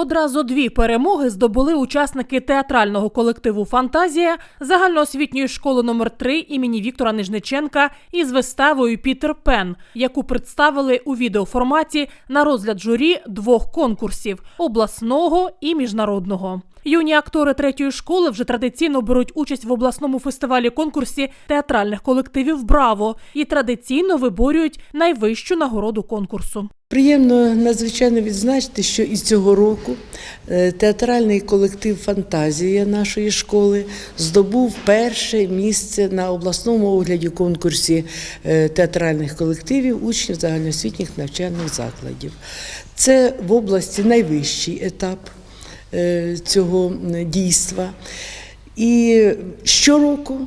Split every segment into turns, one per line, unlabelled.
Одразу дві перемоги здобули учасники театрального колективу Фантазія загальноосвітньої школи номер 3 імені Віктора Нижниченка із виставою Пітер Пен, яку представили у відеоформаті на розгляд журі двох конкурсів обласного і міжнародного. Юні актори третьої школи вже традиційно беруть участь в обласному фестивалі конкурсі театральних колективів Браво і традиційно виборюють найвищу нагороду конкурсу.
Приємно надзвичайно відзначити, що і цього року е, театральний колектив Фантазія нашої школи здобув перше місце на обласному огляді конкурсі е, театральних колективів учнів загальноосвітніх навчальних закладів. Це в області найвищий етап е, цього дійства. І щороку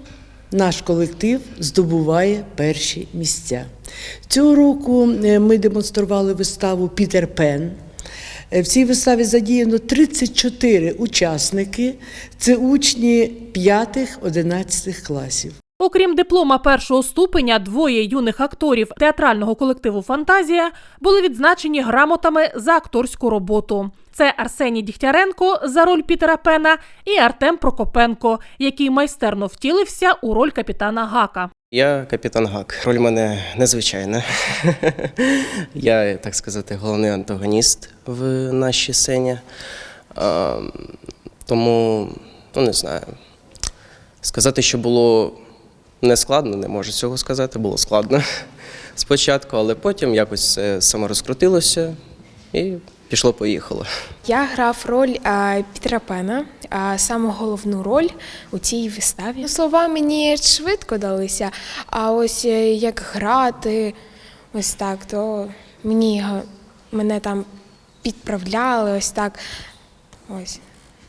наш колектив здобуває перші місця. Цього року е, ми демонстрували виставу Пітер Пен. Е, В цій виставі задіяно 34 учасники. Це учні 5-11 класів.
Окрім диплома першого ступеня, двоє юних акторів театрального колективу Фантазія були відзначені грамотами за акторську роботу. Це Арсеній Дігтяренко за роль Пітера Пена і Артем Прокопенко, який майстерно втілився у роль капітана Гака.
Я капітан Гак. Роль мене незвичайна. Я, так сказати, головний антагоніст в нашій сцені. Тому, ну не знаю. Сказати, що було не складно, не можу цього сказати, було складно спочатку, але потім якось все саморозкрутилося і пішло-поїхало.
Я грав роль Пітера Пена, а саме головну роль у цій виставі. Слова мені швидко далися, а ось е, як грати, ось так, то мені мене там підправляли, ось так. Ось.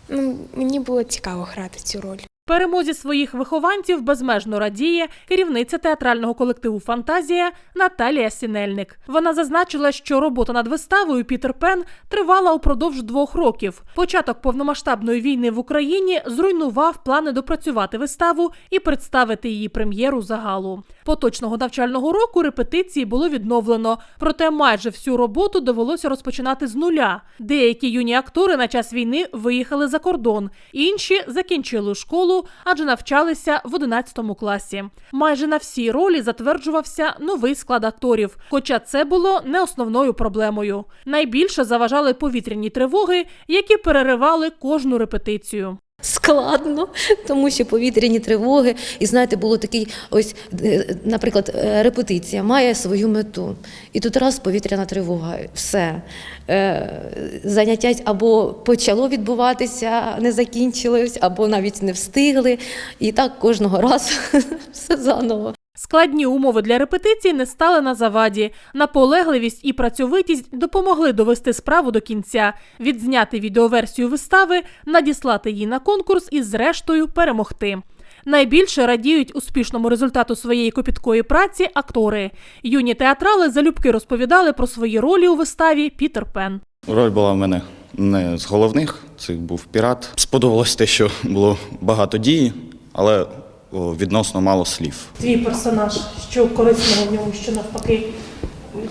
Ну, мені було цікаво грати цю роль.
Перемозі своїх вихованців безмежно радіє керівниця театрального колективу Фантазія Наталія Сінельник. Вона зазначила, що робота над виставою Пітер Пен тривала упродовж двох років. Початок повномасштабної війни в Україні зруйнував плани допрацювати виставу і представити її прем'єру загалу. Поточного навчального року репетиції було відновлено, проте майже всю роботу довелося розпочинати з нуля. Деякі юні актори на час війни виїхали за кордон, інші закінчили школу, адже навчалися в 11 класі. Майже на всі ролі затверджувався новий склад акторів, хоча це було не основною проблемою. Найбільше заважали повітряні тривоги, які переривали кожну репетицію.
Складно, тому що повітряні тривоги, і знаєте, було такий ось, е, наприклад, е, репетиція має свою мету. І тут раз повітряна тривога, все. Е, Заняття або почало відбуватися, не закінчилось, або навіть не встигли. І так кожного разу все заново.
Складні умови для репетицій не стали на заваді. Наполегливість і працьовитість допомогли довести справу до кінця, відзняти відеоверсію вистави, надіслати її на конкурс і, зрештою, перемогти. Найбільше радіють успішному результату своєї копіткої праці актори. Юні театрали залюбки розповідали про свої ролі у виставі Пітер Пен.
Роль була в мене не з головних, це був пірат. Сподобалось те, що було багато дії, але відносно мало слів.
Твій персонаж, що корисного в ньому, що навпаки,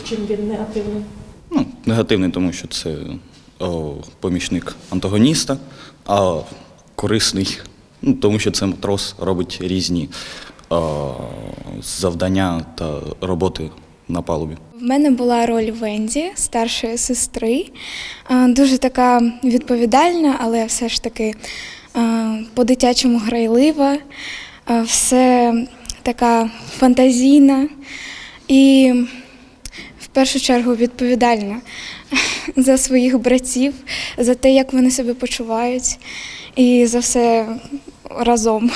чим він негативний.
Ну, негативний, тому що це о, помічник антагоніста, а корисний, ну, тому що це матрос робить різні о, завдання та роботи на палубі.
В мене була роль Венді, старшої сестри, дуже така відповідальна, але все ж таки по-дитячому грайлива, все така фантазійна і в першу чергу відповідальна за своїх братів, за те, як вони себе почувають, і за все разом.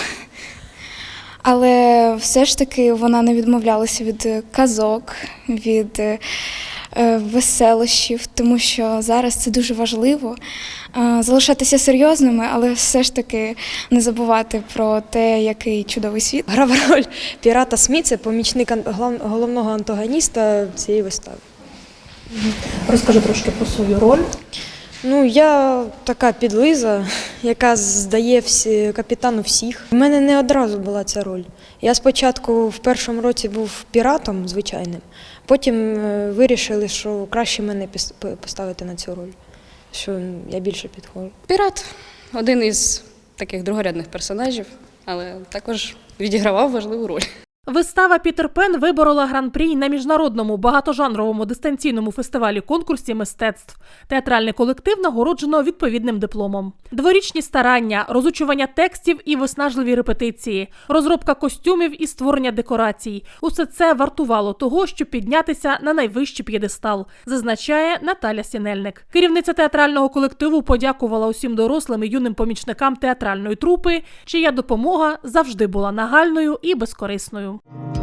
Але все ж таки вона не відмовлялася від е, казок, від е, е, веселощів, тому що зараз це дуже важливо е, залишатися серйозними, але все ж таки не забувати про те, який чудовий світ.
Грав роль пірата Сміця, помічник головного антагоніста цієї вистави.
Розкажи трошки про свою роль.
Ну, я така підлиза, яка здає всі, капітану всіх. У мене не одразу була ця роль. Я спочатку в першому році був піратом звичайним, потім е, вирішили, що краще мене поставити на цю роль. що я більше підходжу.
Пірат один із таких другорядних персонажів, але також відігравав важливу роль.
Вистава Пітер Пен виборола гран-прі на міжнародному багатожанровому дистанційному фестивалі конкурсі мистецтв. Театральний колектив нагороджено відповідним дипломом. Дворічні старання, розучування текстів і виснажливі репетиції, розробка костюмів і створення декорацій. Усе це вартувало того, щоб піднятися на найвищий п'єдестал, зазначає Наталя Сінельник. Керівниця театрального колективу подякувала усім дорослим і юним помічникам театральної трупи, чия допомога завжди була нагальною і безкорисною. Ciao.